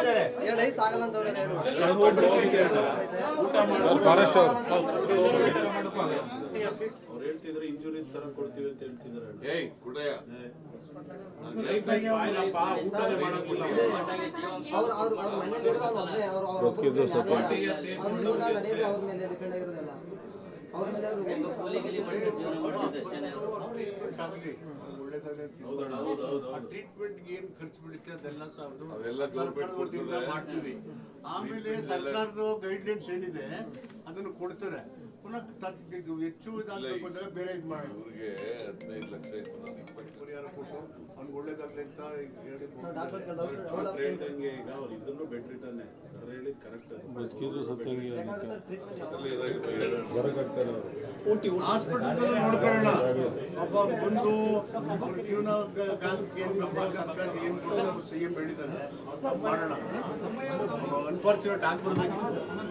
ಹೇಳಿದ್ದಾರೆ. ಎರಡು ಐಸ್ ಆಗಲ್ಲ ಅಂತ ಅವ್ರೆ. ಅವ್ರು ಹೇಳ್ತಿದ್ರೆ ಇಂಜುರೀಸ್ ತರ ಕೊಡ್ತೀವಿ ಅಂತ ಹೇಳ್ತಿದ್ದಾರೆ. ಏಯ್ ಕುಡಯ್ಯ ಅವ್ರು ಅವ್ರು ಅವ್ರ ಇರೋದು ಅವ್ರು ಒಬ್ಬನೇ ಅವ್ರು ಅವ್ರ. ಅವ್ರ ಮೇಲೆ ಡಿಪೆಂಡ್ ಆಗಿರೋದಲ್ಲ. ಅವ್ರ ಮೇಲೆ ಅವರು ಹೌದಣ್ಣ ಹೌದು ಹೌದು ಟ್ರೀಟ್ಮೆಂಟ್ ಏನ್ ಖರ್ಚು ಬೀಳುತ್ತೆ ಅದೆಲ್ಲ ಸಹ. ಮಾಡ್ತೀವಿ. ಆಮೇಲೆ ಸರ್ಕಾರದ ಗೈಡ್ಲೈನ್ಸ್ ಏನಿದೆ ಅದನ್ನು ಕೊಡ್ತಾರೆ. ಪುನಃ ಹೆಚ್ಚು ಅಂದಾಗ ಬೇರೆ ಇದು ಮಾಡಿ. ಅವ್ರಿಗೆ ಹದಿನೈದು ಲಕ್ಷ ಇತ್ತು ನಾನು ಇಪ್ಪತ್ತು ಪರಿಹಾರ ಕೊಟ್ಟು ಅವ್ನಿಗೆ ಒಳ್ಳೇದಾಗ್ಲಿ ಅಂತ ಹೇಳಿ ಹೇಳ್ದಂಗೆ ಈಗ ಅವ್ರು ಇದನ್ನು ಬೆಡ್ ರಿಟರ್ನ್. ಸರ್ ಹೇಳಿದ್ ಕರೆಕ್ಟ್ ಹಾಸ್ಪಿಟಲ್ ನೋಡ್ಕೊಳ್ಳೋಣ. ಒಬ್ಬ ಅವ್ರ ಜೀವನ ಏನು ಸರ್ಕಾರ ಏನು ಸಿ ಎಂ ಹೇಳಿದ್ದಾರೆ ಮಾಡೋಣ ಅನ್ಫಾರ್ಚುನೇಟ್ ಆಗ್ಬಾರ್ದಾಗಿತ್ತು